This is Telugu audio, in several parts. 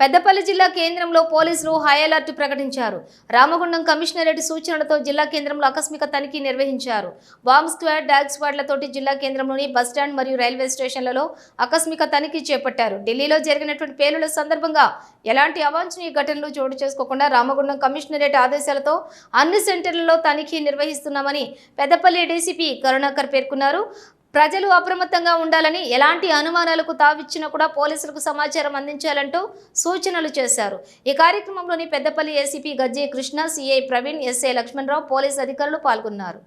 పెద్దపల్లి జిల్లా కేంద్రంలో పోలీసులు హై అలర్ట్ ప్రకటించారు. రామగుండం కమిషనరేట్ సూచనలతో జిల్లా కేంద్రంలో ఆకస్మిక తనిఖీ నిర్వహించారు. బాంబ్ స్క్వాడ్ డాగ్ స్క్వాడ్లతోటి జిల్లా కేంద్రంలోని బస్టాండ్ మరియు రైల్వే స్టేషన్లలో ఆకస్మిక తనిఖీ చేపట్టారు. ఢిల్లీలో జరిగినటువంటి పేలుల సందర్భంగా ఎలాంటి అవాంఛనీయ ఘటనలు చోటు చేసుకోకుండా రామగుండం కమిషనరేట్ ఆదేశాలతో అన్ని సెంటర్లలో తనిఖీ నిర్వహిస్తున్నామని పెద్దపల్లి డీసీపీ కరుణాకర్ పేర్కొన్నారు. ప్రజలు అప్రమత్తంగా ఉండాలని ఎలాంటి అనుమానాలకు తావిచ్చినా కూడా పోలీసులకు సమాచారం అందించాలంటూ సూచనలు చేశారు. ఈ కార్యక్రమంలోని Peddapalli ACP Gajje Krishna CI Praveen SI Lakshmanarao police అధికారులు పాల్గొన్నారు.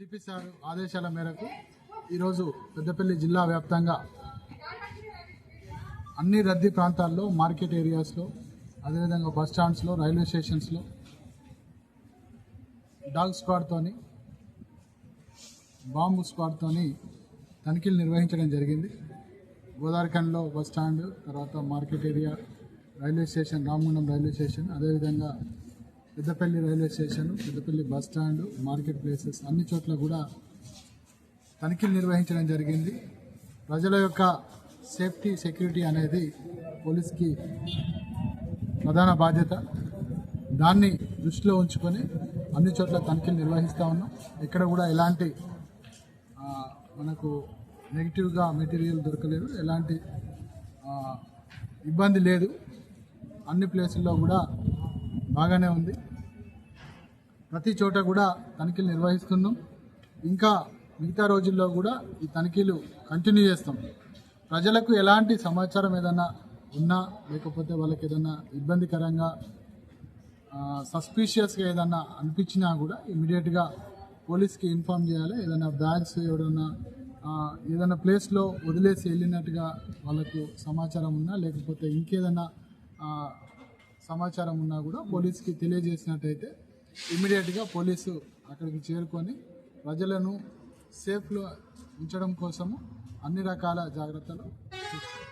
సిపి సార్ ఆదేశాల మేరకు ఈరోజు పెద్దపల్లి జిల్లా వ్యాప్తంగా అన్ని రద్దీ ప్రాంతాల్లో మార్కెట్ ఏరియాస్లో అదేవిధంగా బస్ స్టాండ్స్లో రైల్వే స్టేషన్స్లో డాగ్ స్క్వాడ్తోని బాంబు స్క్వాడ్తోని తనిఖీలు నిర్వహించడం జరిగింది. గోదావరిఖండ్లో బస్ స్టాండ్ తర్వాత market area railway station Ramagundam railway station అదేవిధంగా Peddapalli railway station Peddapalli bus stand market places అన్ని చోట్ల కూడా తనిఖీలు నిర్వహించడం జరిగింది. ప్రజల యొక్క సేఫ్టీ సెక్యూరిటీ అనేది పోలీస్కి ప్రధాన బాధ్యత. దాన్ని దృష్టిలో ఉంచుకొని అన్ని చోట్ల తనిఖీలు నిర్వహిస్తూ ఉన్నాం. ఇక్కడ కూడా ఎలాంటి మనకు నెగిటివ్గా మెటీరియల్ దొరకలేదు. ఎలాంటి ఇబ్బంది లేదు. అన్ని ప్లేసుల్లో కూడా బాగానే ఉంది. ప్రతి చోట కూడా తనిఖీలు నిర్వహిస్తున్నాం. ఇంకా మిగతా రోజుల్లో కూడా ఈ తనిఖీలు కంటిన్యూ చేస్తాం. ప్రజలకు ఎలాంటి సమాచారం ఏదైనా ఉన్నా లేకపోతే వాళ్ళకి ఏదైనా ఇబ్బందికరంగా సస్పీషియస్గా ఏదైనా అనిపించినా కూడా ఇమీడియట్గా పోలీస్కి ఇన్ఫామ్ చేయాలి. ఏదైనా బ్యాగ్స్ ఎవరైనా ఏదైనా ప్లేస్లో వదిలేసి వెళ్ళినట్టుగా వాళ్ళకు సమాచారం ఉన్నా లేకపోతే ఇంకేదైనా సమాచారం ఉన్నా కూడా పోలీస్కి తెలియజేసినట్టయితే ఇమీడియట్గా పోలీసు అక్కడికి చేరుకొని ప్రజలను సేఫ్లో ఉంచడం కోసము అన్ని రకాల జాగ్రత్తలు తీసుకుంటారు.